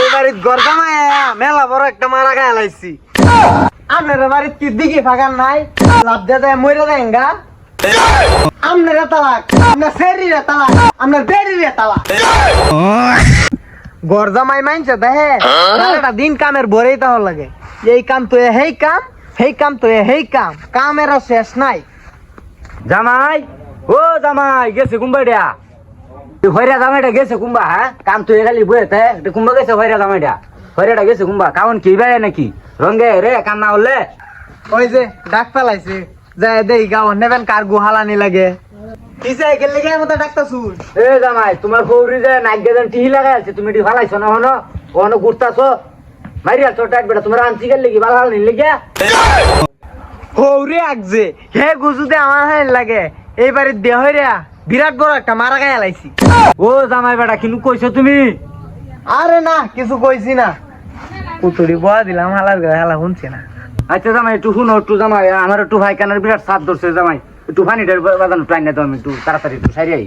এই বাড়ির গরজা মায়া মেলা বড় একটা মারা গায়ে লাইছি আপনার বাড়ির কি নাই? তালাক দিন কামের ভরেই তাহলে লাগে। এই কাম তো হেই কাম হেই কাম তো হেই কাম। কামের শেষ নাই। জামাই, ও জামাই, গেছে কুম্বাইডা হইরা জামাইটা গেছে কুম্বা হ্যাঁ? কাম তো খালি বইতে কুম্বা গেছে হইরা জামাইটা হইরাটা গেছে কুম্বা? কামন কি বেড়ে নাকি? রঙ্গে রে কাম না হলে? ওই যে ডাক ফেলাইছে যায় দেই গাও নেবেন কার গুহালানি লাগে। এ জামাই তোমার ফৌরি যে নাক গেছেন টিহি লাগাই আছে তুমি এটি ফালাইছো না হনো? ওখানে ঘুরতাছো? মারিয়া এক বেটা তোমার আনছি গেলে কি ভালো ভালো নিলে গিয়া হৌরে আগছে হে গুজুতে আমার লাগে। এই বাড়ির দেহ রে বিরাট বড় একটা মারা গায়ে লাইছি ও জামাই বেটা কিন্তু কইছো তুমি? আরে না কিছু কইছি না। পুতুরি বয়া দিলাম হালার গায়ে হালা শুনছি না। আচ্ছা জামাই একটু শুনো একটু জামাই আমার একটু ভাই কানের বিরাট সাপ ধরছে জামাই। একটু পানিটার বাজানো টাইম না তো আমি একটু তাড়াতাড়ি একটু সারি আই।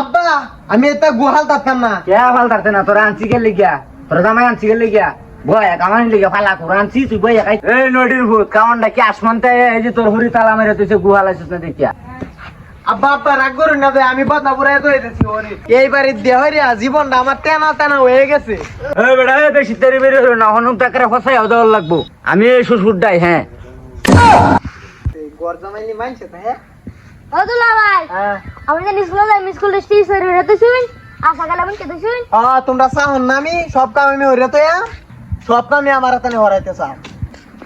আব্বা আমি এটা গুহাল থাকতাম না। কে ভালো তারতে না? তোরা আনছি গেলে গিয়া। তোরা জামাই আনছি গেলে গিয়া। বয়া কামানি লেগে ফালা করে আনছি তুই বইয়া খাই। এই নদীর ভূত কামনটা কি আসমানতে এই যে তোর হরি তালা মেরে তুই গুহা লাইছিস না দেখিয়া। আব্বা আব্বা রাগ করুন না যে আমি বদনা পুরাই তো হইতেছি ওরে। এই বাড়ির দেহ রে জীবনটা আমার তেনা তেনা হয়ে গেছে। এই বেটা এই বেশি তেরি বেরি হলো না হনুক টাকারে ফসাই দেওয়ার লাগবো। আমি এই শ্বশুর ডাই হ্যাঁ গরজামাইনি মানছে তো হ্যাঁ? ও দুলা ভাই হ্যাঁ। আমি স্কুলে যাই আমি স্টিচ করে রেতে শুন আশা গেলে আমি শুন তোমরা চাহন না আমি? সব কাম আমি হইরে তো সব কামে আমার হাতে হরাইতে চাও।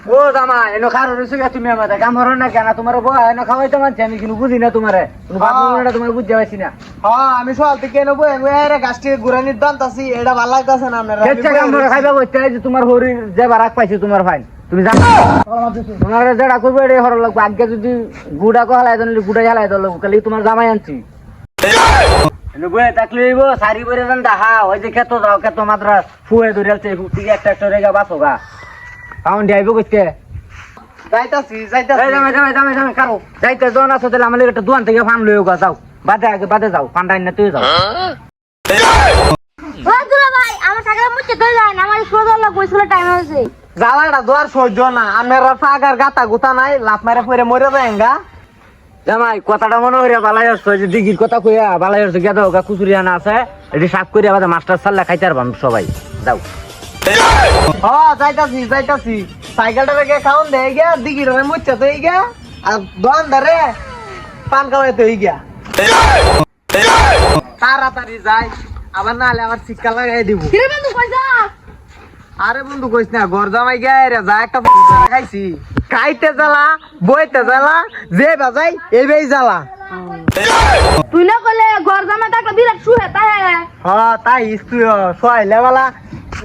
ও জামা এনো খার রয়েছে গা তুমি কাম হরো না? কেন তোমার বয়া এনো খাওয়াইতে মানছি আমি কিন্তু বুঝি না তোমারে হ্যাঁ। তোমার বুঝতে পারছি না। হ্যাঁ আমি সকাল থেকে এর গাছটি ঘুরানির দান্ত আছি এটা ভালো লাগতেছে না আপনার কাম করে খাইবা যে তোমার হরি যে বারাক পাইছি তোমার ফাইন। তুমি জানো? তোমার যেটা করবে এটা হর লাগবে আগে যদি গুড়া কো হালাই দিলে গুড়াই হালাই দিল কালি তোমার জামাই আনছি। এনে বয়ে থাকলে হইব সারি বরে জান ওই যে খেতো যাও খেতো মাত্র ফুয়ে ধরেলছে ফুটিকে একটা একটা রেগা কাউন যাইব কইতে। যাইতাছি এই যাইতাছি জামাই কারও যাইতে জন আছো তাহলে আমার একটা দোকান থেকে ফান লইও গা যাও। বাদে আগে বাদে যাও না তুই যাও। ও দুলা ভাই আমার আমার লাগবে স্কুলে টাইম হয়েছে। জ্বালাটা দোয়ার সহ্য না ফাগার গাতা গুতা নাই লাভ মারে ফিরে মরে যায় জামাই কথাটা মনে হইয়া বালাই আসছে যে দিঘির কথা কইয়া বালাই আসছে গেদা হোক কুচুরিয়া না আছে এটি সাফ করিয়া বাদে মাস্টার সাল্লা খাইতে পারবাম সবাই যাও। হ্যাঁ যাইতাছি যাইতাছি। সাইকেলটা রেখে খাওন দে গিয়া দিগির রে মুচ্ছে তো গিয়া আর দোয়ান ধরে পান খাওয়াই তো গিয়া। তাড়াতাড়ি যাই আবার নাহলে আবার শিক্ষা লাগাই দিব। কিরে বন্ধু পয়সা আরে বন্ধু কইস না ঘর জামাই গে রে যা একটা খাইছি। খাইতে জ্বালা বইতে জ্বালা যে বাজাই এই বেই জ্বালা। তুই না করলে ঘর জামা থাকলে বিরাট শুয়ে তাই হ্যাঁ তাই ইস্তুই সোয়াইলে বেলা।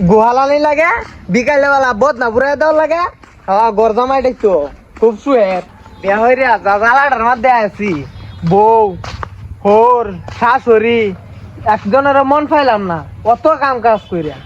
গোহালানি লাগে বিকাল বেলা বদনা পুরাই দেওয়ার লাগে হ্যাঁ গরজামাই দেখতো। খুব সুয়ের। বিয়া হই রে, যা জ্বালাটার মধ্যে আছি বউ, হোর, শাশুড়ি একজনের মন পাইলাম না। অত কাম কাজ কইরা।